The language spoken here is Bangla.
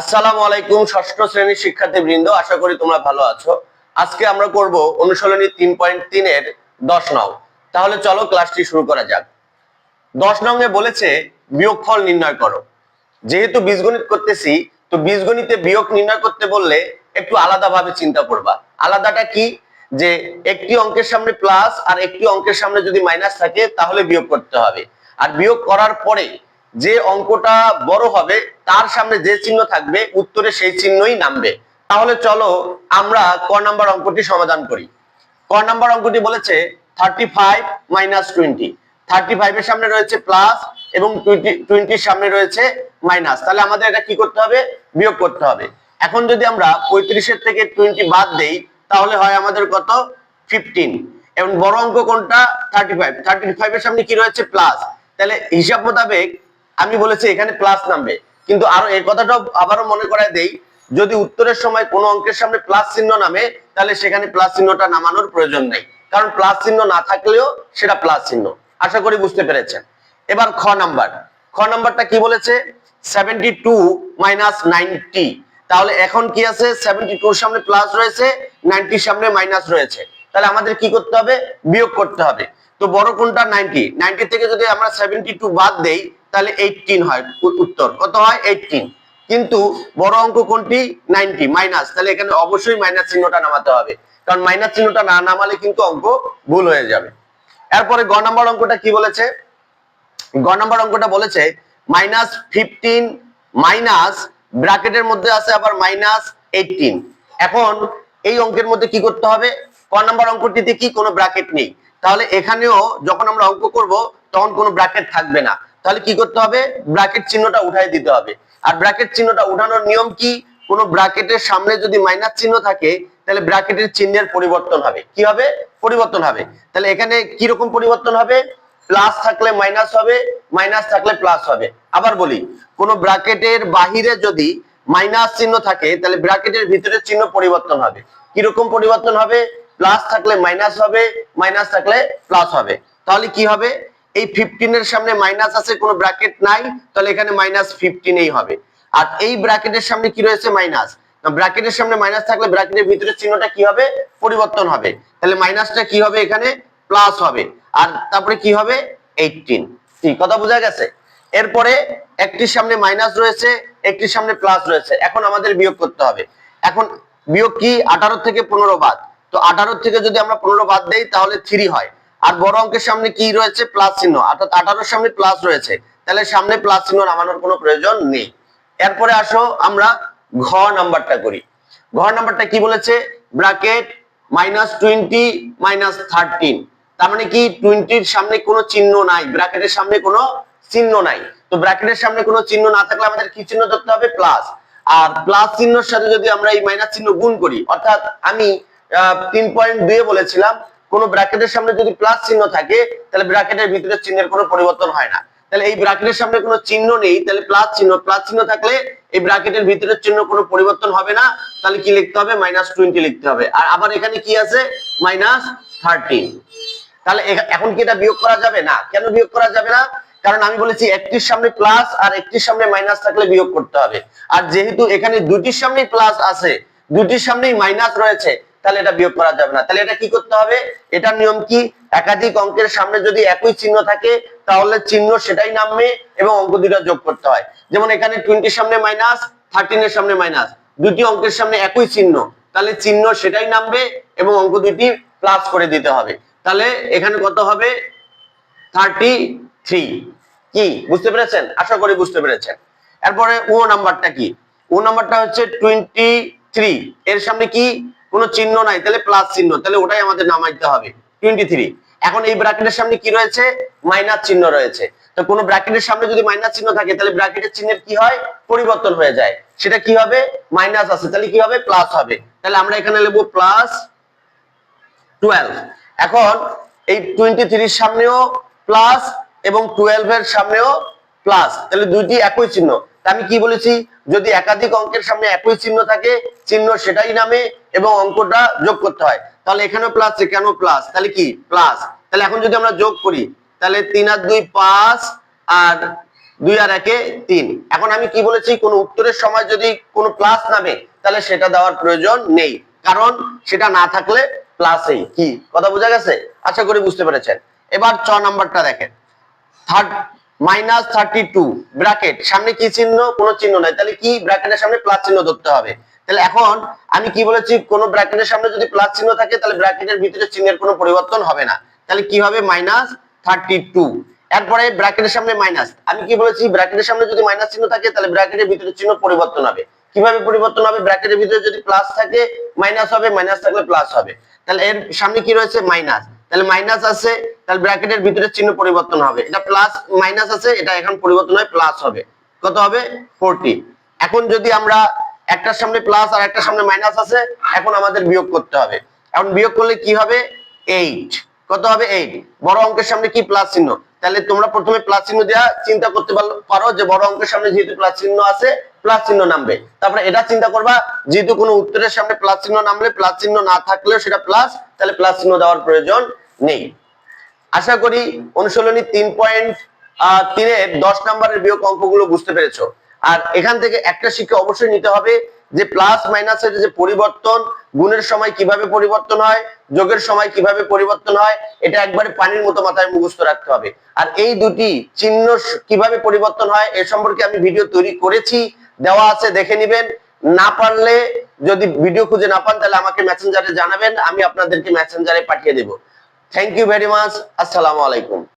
আসসালামু আলাইকুম, ষষ্ঠ শ্রেণির শিক্ষার্থী বৃন্দ আশা করি তোমরা ভালো আছো। আজকে আমরা করব অনুশীলনী তিন পয়েন্ট তিনের দশ নং। তাহলে চলো ক্লাসটি শুরু করা যাক। দশ নংয়ে বলেছে, বিয়োগফল নির্ণয় করো। যেহেতু বীজগণিত করতেছি, তো বীজগণিতে বিয়োগ নির্ণয় করতে বললে একটু আলাদাভাবে চিন্তা করবা। আলাদাটা কি? যে একটি অঙ্কের সামনে প্লাস আর একটি অঙ্কের সামনে যদি মাইনাস থাকে, তাহলে বিয়োগ করতে হবে। আর বিয়োগ করার পরে যে অঙ্কটা বড় হবে, তার সামনে যে চিহ্ন থাকবে, উত্তরে সেই চিহ্নই নামবে। তাহলে চলো আমরা ক নাম্বার অঙ্কটি সমাধান করি। ক নাম্বার অঙ্কটি বলেছে thirty five minus twenty thirty ফাইভের সামনে রয়েছে প্লাস এবং টোয়েন্টি টোয়েন্টির সামনে রয়েছে মাইনাস তাহলে আমাদের এটা কি করতে হবে? বিয়োগ করতে হবে। এখন যদি আমরা পঁয়ত্রিশের থেকে টোয়েন্টি বাদ দেই, তাহলে হয় আমাদের কত? ফিফটিন এবং বড় অঙ্ক কোনটা? থার্টি ফাইভ থার্টি ফাইভের সামনে কি রয়েছে? প্লাস তাহলে হিসাব মোতাবেক আমি বলেছি এখানে প্লাস নামবে। কিন্তু আরও এই কথাটাও আবারও মনে করায় দেই, যদি উত্তরের সময় কোনো অঙ্কের সামনে প্লাস চিহ্ন নামে, তাহলে সেখানে প্লাস চিহ্নটা নামানোর প্রয়োজন নেই। কারণ প্লাস চিহ্ন না থাকলেও সেটা প্লাস চিহ্ন। আশা করি বুঝতে পেরেছেন। এবার খ নাম্বার। খ নাম্বারটা কি বলেছে? সেভেন্টি টু মাইনাস নাইনটি তাহলে এখন কি আছে? সেভেন্টি টুর সামনে প্লাস রয়েছে নাইনটির সামনে মাইনাস রয়েছে। তাহলে আমাদের কি করতে হবে? বিয়োগ করতে হবে। তো বড় কোনটা? নাইনটি নাইনটি থেকে যদি আমরা সেভেন্টি টু বাদ দেই তাহলে এইটিন হয় উত্তর। কত হয়? এইটিন কিন্তু বড় অঙ্ক কোনটি? নাইনটি মাইনাস তাহলে এখানে অবশ্যই মাইনাস চিহ্নটা নামাতে হবে। কারণ মাইনাস চিহ্নটা না নামালে কিন্তু অঙ্ক ভুল হয়ে যাবে। এরপরে গ নম্বর অঙ্কটা কি বলেছে? গ নম্বর অঙ্কটা বলেছে মাইনাস ফিফটিন মাইনাস ব্র্যাকেটের মধ্যে আছে আবার মাইনাস এইটিন এখন এই অঙ্কের মধ্যে কি করতে হবে? ক নম্বর অঙ্কটিতে কি কোনো ব্র্যাকেট নেই? তাহলে এখানেও যখন আমরা অঙ্ক করব, তখন কোনো ব্র্যাকেট থাকবে না। তাহলে কি করতে হবে? ব্র্যাকেট চিহ্নটা উঠাই দিতে হবে। আর ব্র্যাকেট চিহ্নটা উঠানোর নিয়ম কি? কোনো ব্র্যাকেটের সামনে যদি মাইনাস চিহ্ন থাকে, তাহলে ব্র্যাকেটের চিহ্নের পরিবর্তন হবে। কি হবে? পরিবর্তন হবে। তাহলে এখানে কি রকম পরিবর্তন হবে? প্লাস থাকলে মাইনাস হবে, মাইনাস থাকলে প্লাস হবে। আবার বলি, কোন ব্র্যাকেটের বাহিরে যদি মাইনাস চিহ্ন থাকে, তাহলে ব্র্যাকেটের ভিতরে চিহ্ন পরিবর্তন হবে। কীরকম পরিবর্তন হবে? প্লাস থাকলে মাইনাস হবে, মাইনাস থাকলে প্লাস হবে। তাহলে কি হবে? এই ফিফটিনের সামনে মাইনাস আছে, কোনো ব্র্যাকেট নাই, তাহলে এখানে মাইনাস ফিফটিনেই হবে। আর এই ব্র্যাকেটের সামনে কি রয়েছে? মাইনাস ব্র্যাকেটের সামনে মাইনাস থাকলে ব্র্যাকেটের ভিতরে চিহ্নটা কি হবে? পরিবর্তন হবে। তাহলে মাইনাসটা কি হবে এখানে? প্লাস হবে। আর তারপরে কি হবে? এইটিন কথা বোঝা গেছে? এরপরে একটির সামনে মাইনাস রয়েছে, একটির সামনে প্লাস রয়েছে। এখন আমাদের বিয়োগ করতে হবে। এখন বিয়োগ কি? আঠারো থেকে পনেরো বাদ। তো আঠারো থেকে যদি আমরা পনেরো বাদ দেই, তাহলে থ্রি হয়। আর বড় অঙ্কের সামনে কি রয়েছে? প্লাস চিহ্ন। অর্থাৎ আঠারোর সামনে প্লাস রয়েছে। তাহলে সামনে প্লাস চিহ্ন নামানোর কোনো প্রয়োজন নেই। এরপরে আসো আমরা ঘ নাম্বারটা করি। ঘ নাম্বারটা কি বলেছে? Bracket minus twenty minus thirteen. তার মানে কি? টোয়েন্টির সামনে কোনো চিহ্ন নাই। ব্র্যাকেটের সামনে কোনো চিহ্ন নাই। তো ব্র্যাকেটের সামনে কোনো চিহ্ন না থাকলে আমাদের কি চিহ্ন ধরতে হবে? প্লাস। আর প্লাস চিহ্নের সাথে যদি আমরা এই মাইনাস চিহ্ন গুণ করি, অর্থাৎ আমি তিন পয়েন্ট দুয়ে বলেছিলাম কোন ব্র্যাকেটের সামনে যদি প্লাস চিহ্ন থাকে, তাহলে ব্র্যাকেটের ভিতরে চিহ্নের কোনো পরিবর্তন হয় না। তাহলে এই ব্র্যাকেটের সামনে কোনো চিহ্ন নেই, তাহলে প্লাস চিহ্ন প্লাস চিহ্ন থাকলে এই ব্র্যাকেটের ভিতরের চিহ্ন কোনো পরিবর্তন হবে না। তাহলে কি লিখতে হবে? মাইনাস টোয়েন্টি লিখতে হবে। আর আবার এখানে কি আছে? মাইনাস থার্টিন তাহলে এখন কি এটা বিয়োগ করা যাবে? না। কেন বিয়োগ করা যাবে না? কারণ আমি বলেছি একটির সামনে প্লাস আর একটির সামনে মাইনাস থাকলে বিয়োগ করতে হবে। আর যেহেতু এখানে দুটির সামনেই প্লাস আছে, দুটির সামনেই মাইনাস রয়েছে তাহলে এটা বিয়োগ করা যাবে না। তাহলে এটা কি করতে হবে? এটার নিয়ম কি? একাধিক অঙ্কের সামনে যদি একই চিহ্ন থাকে, তাহলে চিহ্ন সেটাই নামবে এবং অঙ্ক দুটো যোগ করতে হয়। যেমন এখানে টোয়েন্টির সামনে মাইনাস থার্টিনের সামনে মাইনাস দুটি অঙ্কের সামনে একই চিহ্ন। তাহলে চিহ্ন সেটাই নামবে এবং অঙ্ক দুটি প্লাস করে দিতে হবে। তাহলে এখানে কত হবে? থার্টি থ্রি কি? বুঝতে পেরেছেন? আশা করি বুঝতে পেরেছেন। এরপরে ও নাম্বারটা কি? ও নাম্বারটা হচ্ছে টোয়েন্টি থ্রি এর সামনে কি? কোনো চিহ্ন নাই, তাহলে প্লাস চিহ্ন, তাহলে ওটাই আমাদের নামাইতে হবে। টোয়েন্টি থ্রি এখন এই ব্র্যাকেটের সামনে কি রয়েছে? মাইনাস চিহ্ন রয়েছে। তো কোনো ব্র্যাকেটের সামনে যদি মাইনাস চিহ্ন থাকে, তাহলে ব্র্যাকেটের চিহ্নের কি হয়? পরিবর্তন হয়ে যায়। সেটা কি হবে? মাইনাস আছে, তাহলে কি হবে? প্লাস হবে। তাহলে আমরা এখানে লিখব প্লাস টুয়েলভ এখন এই টোয়েন্টি থ্রির সামনেও প্লাস এবং টুয়েলভ এর সামনেও প্লাস তাহলে দুইটি একই চিহ্ন। আমি কি বলেছি? যদি একাধিক অঙ্কের সামনে একই চিহ্ন থাকে, চিহ্ন সেটাই নামে এবং অঙ্কটা যোগ করতে হয়। তাহলে এখানেও প্লাস কেন প্লাস তাহলে কি? প্লাস তাহলে এখন যদি আমরা যোগ করি, তাহলে তিন আর দুই পাঁচ আর দুই আর একে তিন। এখন আমি কি বলেছি? কোন উত্তরের সময় যদি কোনো প্লাস নামে, তাহলে সেটা দেওয়ার প্রয়োজন নেই। কারণ সেটা না থাকলে প্লাসেই কি? কথা বোঝা গেছে? আশা করি বুঝতে পেরেছেন। এবার ছ নাম্বারটা দেখেন। Third minus thirty two bracket সামনে কি চিহ্ন? কোনো চিহ্ন নাই। তাহলে কি? ব্র্যাকেটের সামনে প্লাস চিহ্ন ধরতে হবে। তাহলে এখন আমি কি বলেছি, কোন ব্র্যাকেটের সামনে যদি প্লাস চিহ্ন থাকে, তাহলে ব্র্যাকেটের ভিতরে চিহ্নের কোনো পরিবর্তন হবে না। তাহলে কি হবে? মাইনাস থার্টি টু এরপরে ব্র্যাকেটের সামনে মাইনাস আমি কি বলেছি, ব্র্যাকেটের সামনে যদি মাইনাস চিহ্ন থাকে, তাহলে ব্র্যাকেটের ভিতরে চিহ্ন পরিবর্তন হবে। কীভাবে পরিবর্তন হবে? ব্র্যাকেটের ভিতরে যদি প্লাস থাকে মাইনাস হবে মাইনাস থাকলে প্লাস হবে। তাহলে এর সামনে কি রয়েছে? মাইনাস তাহলে মাইনাস আছে, তাহলে ব্র্যাকেটের ভিতরে চিহ্ন পরিবর্তন হবে। এটা প্লাস মাইনাস আছে, এটা এখন পরিবর্তন হয় প্লাস হবে। কত হবে? ফোরটি এখন যদি আমরা একটার সামনে প্লাস আর একটার সামনে মাইনাস আছে, এখন আমাদের বিয়োগ করতে হবে। এখন বিয়োগ করলে কি হবে? এইট কত হবে এইট বড় অঙ্কের সামনে কি প্লাস চিহ্ন? তাহলে তোমরা প্রথমে প্লাস চিহ্ন দেওয়া চিন্তা করতে পারো- যে বড় অঙ্কের সামনে যেহেতু প্লাস চিহ্ন আছে প্লাস চিহ্ন নামবে। তারপরে এটা চিন্তা করবা, যেহেতু কোনো উত্তরের সামনে প্লাস চিহ্ন নামলে প্লাস চিহ্ন না থাকলেও সেটা প্লাস তাহলে প্লাস চিহ্ন দেওয়ার প্রয়োজন নেই। আশা করি অনুশীলনী তিন পয়েন্ট তিনের দশ নম্বরের বিয়োগ অঙ্কগুলো বুঝতে পেরেছ। আর এখান থেকে একটা শিক্ষা অবশ্যই নিতে হবে যে প্লাস মাইনাসের যে পরিবর্তন, গুণের সময় কীভাবে পরিবর্তন হয়, যোগের সময় কীভাবে পরিবর্তন হয়, এটা একবারে পানির মতো মাথায় মুখস্থ রাখতে হবে। আর এই দুটি চিহ্ন কীভাবে পরিবর্তন হয়, এ সম্পর্কে আমি ভিডিও তৈরি করেছি, দেওয়া আছে, দেখে নিবেন। না পারলে, যদি ভিডিও খুঁজে না পান, তাহলে আমাকে মেসেঞ্জারে জানাবেন, আমি আপনাদেরকে মেসেঞ্জারে পাঠিয়ে দেব। থ্যাংক ইউ ভেরি মাচ আসসালামু আলাইকুম।